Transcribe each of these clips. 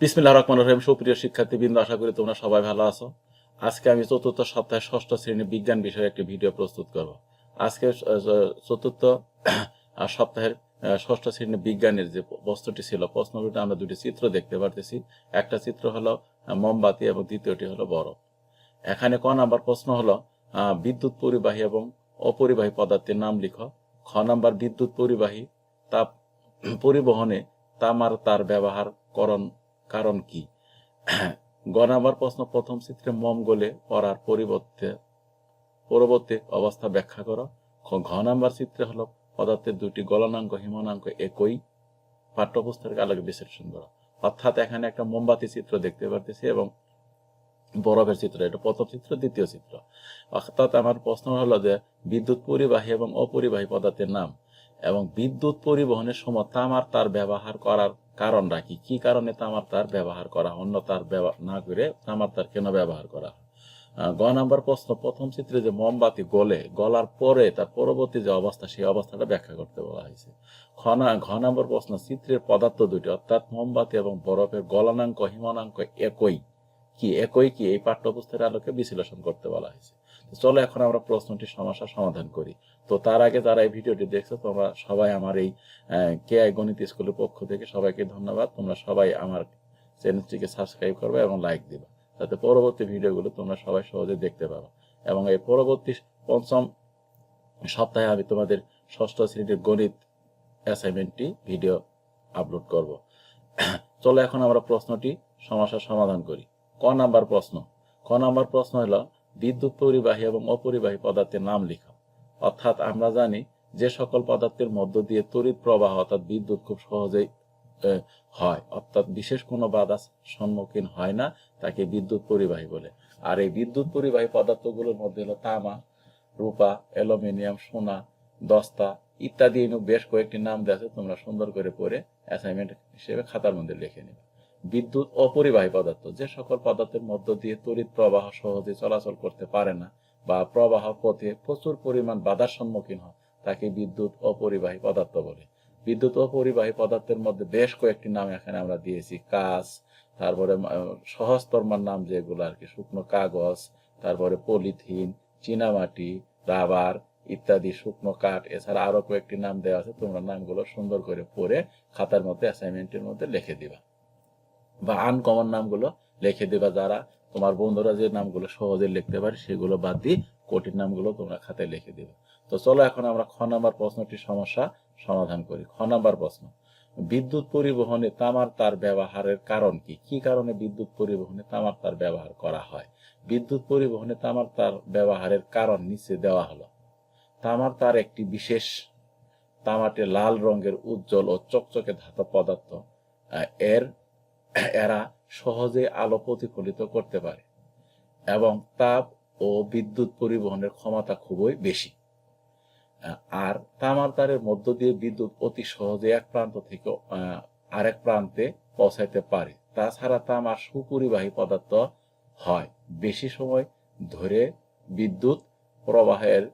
বিসমিল্লাহ রহমান রহিম, সুপ্রিয় শিক্ষার্থীবৃন্দ, আশা করি তোমরা সবাই ভালো আছো। আজকে আমি চতুর্থ সপ্তাহে ষষ্ঠ শ্রেণি বিজ্ঞান বিষয়ে একটি ভিডিও প্রস্তুত করব। আজকে চতুর্থ সপ্তাহের ষষ্ঠ শ্রেণি বিজ্ঞানের যে বস্তুটি ছিল প্রশ্নটিতে আমরা দুটি চিত্র দেখতে পারতেছি। একটা চিত্র হলো মোমবাতি এবং দ্বিতীয়টি হলো বরফ। এখানে ক নাম্বার প্রশ্ন হলো বিদ্যুৎ পরিবাহী এবং অপরিবাহী পদার্থের নাম লিখো। খ নাম্বার, বিদ্যুৎ পরিবাহী তাপ পরিবহনে তামার তার ব্যবহার করণ কি? গ নাম্বার প্রশ্ন প্রথম চিত্রে মম গলে পড়ার পরিবর্তে, পরবর্তী অবস্থা ব্যাখ্যা করো। ঘ নাম্বার চিত্রে হলো পদার্থের দুটি গলনাঙ্ক, হিমনাঙ্ক একই। পাঠ্যপুস্তকের আলোকে বিশ্লেষণ করো। অর্থাৎ এখানে একটা মোমবাতি চিত্র দেখতে পারতেছি এবং বরফের চিত্র, এটা প্রথম চিত্র, দ্বিতীয় চিত্র। অর্থাৎ আমার প্রশ্ন হলো যে বিদ্যুৎ পরিবাহী এবং অপরিবাহী পদার্থের নাম এবং বিদ্যুৎ পরিবহনের সময় তামার তার ব্যবহার করার কারণটা কি? কি কারণে তামার তার ব্যবহার করা অন্য তার না করে তামার তার কেন ব্যবহার করা? গ নাম্বার প্রশ্ন, প্রথম চিত্রে যে মোমবাতি গলে, গলার পরে তার পরবর্তী যে অবস্থা, সেই অবস্থাটা ব্যাখ্যা করতে বলা হয়েছে। খ না- ঘ নম্বর প্রশ্ন, চিত্রের পদার্থ দুটি অর্থাৎ মোমবাতি এবং বরফের গলনাঙ্ক, হিমানাঙ্ক একই কি? একই কি? এই পাঠ্যপুস্তকের আলোকে বিশ্লেষণ করতে বলা হয়েছে। চলো এখন আমরা প্রশ্নটি সমস্যা সমাধান করি। তো তার আগে যারা এই ভিডিওটি দেখছ, তোমরা সবাই আমার এই কে আই গণিত স্কুলের পক্ষ থেকে সবাইকে ধন্যবাদ। তোমরা সবাই আমার চ্যানেলটিকে সাবস্ক্রাইব করবে এবং লাইক দিবা, যাতে পরবর্তী ভিডিওগুলো তোমরা সবাই সহজে দেখতে পাবো। এবং এই পরবর্তী পঞ্চম সপ্তাহে আমি তোমাদের ষষ্ঠ শ্রেণির গণিত অ্যাসাইনমেন্টটি ভিডিও আপলোড করব। চলো এখন আমরা প্রশ্নটি সমস্যার সমাধান করি। ক নাম্বার প্রশ্ন। ক নাম্বার প্রশ্ন হলো বিদ্যুৎ পরিবাহী এবং অপরিবাহী পদার্থের নাম লিখো। অর্থাৎ আমরা জানি যে সকল পদার্থের মধ্য দিয়ে তড়িৎ প্রবাহ অর্থাৎ বিদ্যুৎ খুব সহজেই হয়। অর্থাৎ বিশেষ কোনো বাধা সম্মুখীন হয় না, তাকে বিদ্যুৎ পরিবাহী বলে। আর এই বিদ্যুৎ পরিবাহী পদার্থগুলোর মধ্যে হলো তামা, রূপা, অ্যালুমিনিয়াম, সোনা, দস্তা ইত্যাদি বেশ কয়েকটি নাম দেওয়া তোমরা সুন্দর করে পড়ে অ্যাসাইনমেন্ট হিসেবে খাতার মধ্যে লিখে নেবে। বিদ্যুৎ অপরিবাহী পদার্থ যে সকল পদার্থের মধ্য দিয়ে তড়িৎ প্রবাহ সহজে চলাচল করতে পারে না বা প্রবাহ পথে প্রচুর পরিমাণ বাধার সম্মুখীন হয় তাকে বিদ্যুৎ অপরিবাহী পদার্থ বলে। বিদ্যুৎ অপরিবাহী পদার্থের মধ্যে বেশ কয়েকটি নাম এখানে আমরা দিয়েছি কাঁচ তারপরে আহ, সহস্তরমার নাম যেগুলো আর কি শুকনো কাগজ তারপরে পলিথিন চীনামাটি রাবার ইত্যাদি শুকনো কাঠ এছাড়া আরও কয়েকটি নাম দেওয়া আছে তোমরা নামগুলো সুন্দর করে পড়ে খাতার মধ্যে অ্যাসাইনমেন্টের মধ্যে লিখে দিবা। বা আনকমন নামগুলো লিখে দিবা যারা। তোমার বন্ধুরা যে নামগুলো সহজে লিখতে পারে, সেগুলো বাদ দিয়ে কঠিন নামগুলো তোমরা খাতায় লিখে দেবে। তো চলো এখন আমরা খ নাম্বার প্রশ্নটির সমস্যা সমাধান করি। খ নাম্বার প্রশ্ন। বিদ্যুৎ পরিবহনে তামার তার ব্যবহারের কারণ কি? কি কারণে বিদ্যুৎ পরিবহনে তামার তার ব্যবহার করা হয়? বিদ্যুৎ পরিবহনে তামার তার ব্যবহারের কারণ নিচে দেওয়া হলো। তামার তার একটি বিশেষ, তামাটে লাল রঙের উজ্জ্বল ও চকচকে ধাতব পদার্থ এর এরা সহজে আলো প্রতিফলিত করতে পারে এবং তাপ ও বিদ্যুৎ পরিবহনের ক্ষমতা খুবই বেশি। আর তামার তারের মধ্য দিয়ে বিদ্যুৎ অতি সহজে এক প্রান্ত থেকে আরেক প্রান্তে পৌঁছাইতে পারে। তাছাড়া তামার সুপরিবাহী পদার্থ হয়। বেশি সময় ধরে বিদ্যুৎ প্রবাহের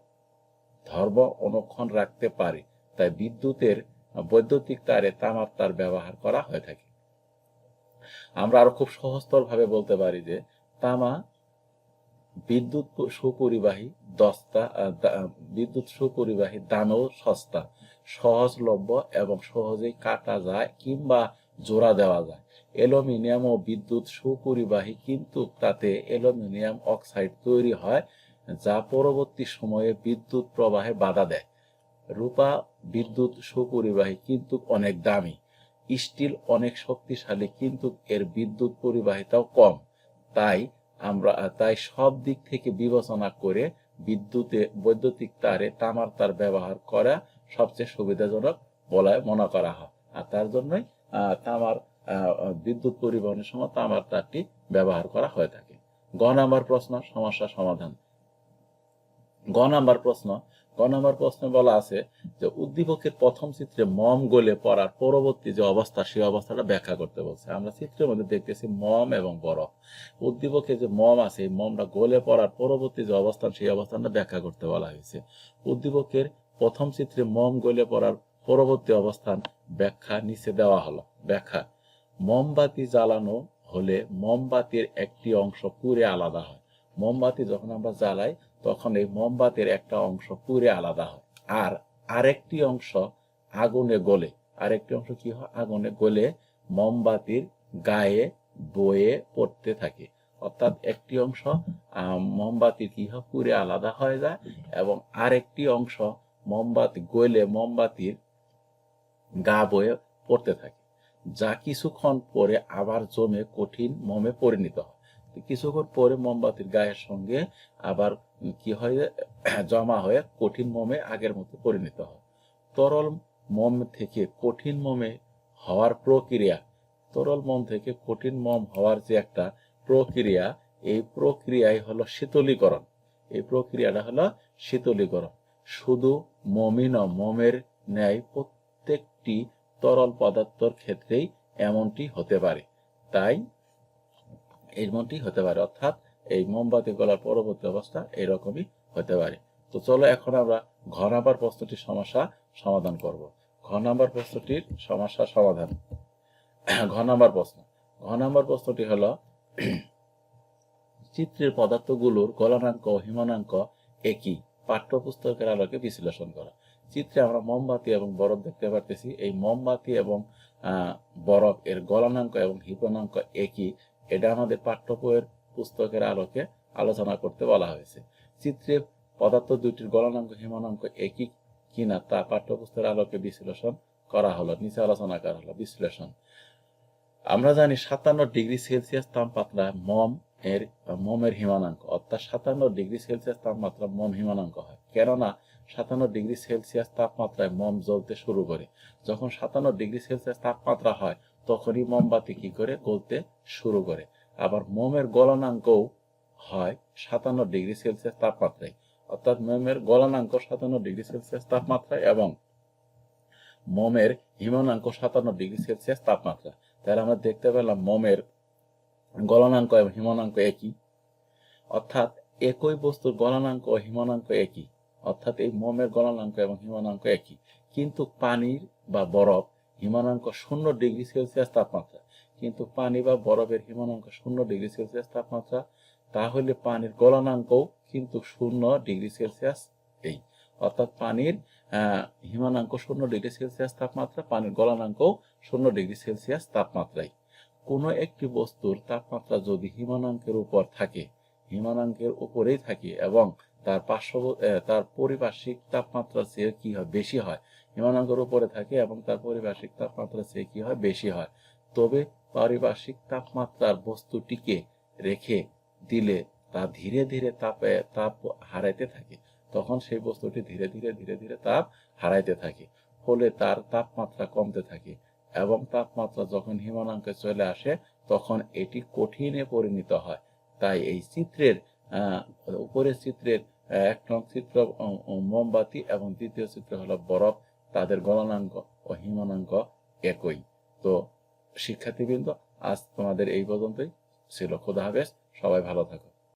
ধর্ম অনুক্ষণ রাখতে পারে। তাই বিদ্যুতের বৈদ্যুতিক তারে তামার তার ব্যবহার করা হয়ে থাকে। আমরা আরও খুব সহজতর ভাবে বলতে পারি যে তামা বিদ্যুৎ সুপরিবাহী দস্তা বিদ্যুৎ সুপরিবাহী দামেও সস্তা। সহজলভ্য এবং সহজেই কাটা যায় কিংবা জোড়া দেওয়া যায়। অ্যালুমিনিয়াম ও বিদ্যুৎ সুপরিবাহী কিন্তু তাতে অ্যালুমিনিয়াম অক্সাইড তৈরি হয়, যা পরবর্তী সময়ে বিদ্যুৎ প্রবাহে বাধা দেয়। রূপা বিদ্যুৎ সুপরিবাহী কিন্তু অনেক দামি। স্টিল অনেক শক্তিশালী, কিন্তু এর বিদ্যুৎ পরিবাহিতাও কম। তাই আমরা, তাই সব দিক থেকে বিবেচনা করে বিদ্যুতে, বৈদ্যুতিক তারে তামার তার ব্যবহার করা সবচেয়ে সুবিধাজনক বলে মনে করা হয়। আর তার জন্যই তামার বিদ্যুৎ পরিবহনের সময় তামার তারটি ব্যবহার করা হয়ে থাকে। গ নাম্বার প্রশ্ন, সমস্যা সমাধান। গ নাম্বার প্রশ্ন গ নাম্বার প্রশ্নে বলা আছে যে উদ্দীপকের প্রথম চিত্রে মম গলে পড়ার পরবর্তী যে অবস্থা, সেই অবস্থাটা ব্যাখ্যা করতে বলছে। আমরা চিত্রের মধ্যে দেখতেছি মম এবং বরফ উদ্দীপকে যে মম আছে, এই মমটা গলে পড়ার পরবর্তী যে অবস্থান, সেই অবস্থানটা ব্যাখ্যা করতে বলা হয়েছে। উদ্দীপকের প্রথম চিত্রে মম গলে পড়ার পরবর্তী অবস্থান ব্যাখ্যা নিচে দেওয়া হলো। ব্যাখ্যা, মোমবাতি জ্বালানো হলে মোমবাতির একটি অংশ পুরে আলাদা হয়। মোমবাতি যখন আমরা জ্বালাই তখন এই মোমবাতির একটা অংশ পুরে আলাদা হয়। আর আরেকটি অংশ আগুনে গলে। আরেকটি অংশ কি হয়? আগুনে গলে মোমবাতির গায়ে বয়ে পড়তে থাকে। অর্থাৎ একটি অংশ মোমবাতির কি হয়? পুরে আলাদা হয়ে যায় এবং আরেকটি অংশ মোমবাতি গলে মোমবাতির গা বয়ে পড়তে থাকে। যা কিছুক্ষণ পরে আবার জমে কঠিন মোমে পরিণত হয়। কিছুক্ষণ পরে মোমবাতির গায়ের সঙ্গে আবার কি হয়, জমা হয়ে কঠিন মোমে আগের মতো পরিণত হয়। তরল মোম থেকে কঠিন মোমে হওয়ার প্রক্রিয়া, তরল মোম থেকে কঠিন মোম হওয়ার যে একটা প্রক্রিয়া, এই প্রক্রিয়াই হলো শীতলীকরণ। এই প্রক্রিয়াটা হলো শীতলীকরণ। শুধু মমিন মোমের ন্যায় প্রত্যেকটি তরল পদার্থর ক্ষেত্রেই এমনটি হতে পারে। তাই এমনটি হতে পারে। অর্থাৎ এই মোমবাতি গলার পরবর্তী অবস্থা এরকমই হতে পারে। তো চলো এখন আমরা ঘ নাম্বার প্রশ্নটির সমস্যা সমাধান করব। ঘ নাম্বার প্রশ্নটির সমস্যা সমাধান। ঘ নাম্বার প্রশ্ন। ঘ নাম্বার প্রশ্নটি হলো, চিত্রের পদার্থগুলোর গলনাঙ্ক ও হিমানাঙ্ক একই? পাঠ্যপুস্তকের আলোকে বিশ্লেষণ করা। চিত্রে আমরা মোমবাতি এবং বরফ দেখতে পারতেছি। এই মোমবাতি এবং বরফ এর গলনাঙ্ক এবং হিমানাঙ্ক একই। এটা আমাদের পাঠ্য বইয়ের পুস্তকের আলোকে আলোচনা করতে বলা হয়েছে। চিত্রে পদার্থ দুইটির গলনাঙ্ক, হিমানাঙ্ক একই কিনা তা পাঠ্যপুস্তকের আলোকে বিশ্লেষণ করা হলো, নিচে আলোচনা করা হলো, বিশ্লেষণ। আমরা জানি সাতান্ন ডিগ্রি সেলসিয়াস তাপমাত্রা মম এর, মোমের হিমানাঙ্ক, অর্থাৎ সাতান্ন ডিগ্রি সেলসিয়াস তাপমাত্রা মম হিমানাঙ্ক হয়। কেননা সাতান্ন ডিগ্রি সেলসিয়াস তাপমাত্রায় মম জ্বলতে শুরু করে। যখন সাতান্ন ডিগ্রি সেলসিয়াস তাপমাত্রা হয় তখনই মোমবাতি কি করে? গলতে শুরু করে। আবার মোমের গলনাঙ্কও হয় সাতান্ন ডিগ্রি সেলসিয়াস তাপমাত্রায়। অর্থাৎ মোমের গলনাঙ্ক সাতান্ন ডিগ্রি সেলসিয়াস তাপমাত্রায় এবং মোমের হিমনাঙ্ক সাতান্ন ডিগ্রি সেলসিয়াস তাপমাত্রা তাহলে আমরা দেখতে পেলাম মোমের গলনাঙ্ক এবং হিমনাঙ্ক একই। অর্থাৎ একই বস্তুর গলনাঙ্ক ও হিমানাঙ্ক একই। অর্থাৎ এই মোমের গলনাঙ্ক এবং হিমনাঙ্ক একই। কিন্তু পানির বা বরফ হিমানাঙ্ক শূন্য ডিগ্রি সেলসিয়াস তাপমাত্রা। কিন্তু পানি বা বরফের হিমানাঙ্ক শূন্য ডিগ্রি সেলসিয়াস তাপমাত্রা, তাহলে পানির গলনাঙ্কও কিন্তু শূন্য ডিগ্রি সেলসিয়াস এই। অর্থাৎ পানির হিমানাঙ্ক শূন্য ডিগ্রি সেলসিয়াস তাপমাত্রা, পানির গলনাঙ্কও শূন্য ডিগ্রি সেলসিয়াস তাপমাত্রায় কোনো একটি বস্তুর তাপমাত্রা যদি হিমানাঙ্কের উপর থাকে হিমানাঙ্কের উপরেই থাকে এবং তার পার্শ্ব তার পরিপার্শ্বিক তাপমাত্রা চেয়ে কি হয়, বেশি হয় হিমানাঙ্কের উপরে থাকে এবং তার পরিপার্শ্বিক তাপমাত্রা সে কি হয়? বেশি হয়। তবে পারিপার্শ্বিক তাপমাত্রার বস্তুটিকে রেখে দিলে তা ধীরে ধীরে তাপে, তাপ হারাইতে থাকে। তখন সেই বস্তুটি ধীরে ধীরে ধীরে ধীরে তাপ হারাইতে থাকে। ফলে তার তাপমাত্রা কমতে থাকে এবং তাপমাত্রা যখন হিমানাঙ্কে চলে আসে, তখন এটি কঠিনে পরিণত হয়। তাই এই চিত্রের উপরের চিত্রের এক নং চিত্র মোমবাতি এবং দ্বিতীয় চিত্র হলো বরফ। তাদের গলনাঙ্ক ও হিমনাঙ্ক একই। তো, শিক্ষার্থীবৃন্দ, আজ তোমাদের এই পর্যন্তই। ছিল খোদা হাফেজ। সবাই ভালো থাকো।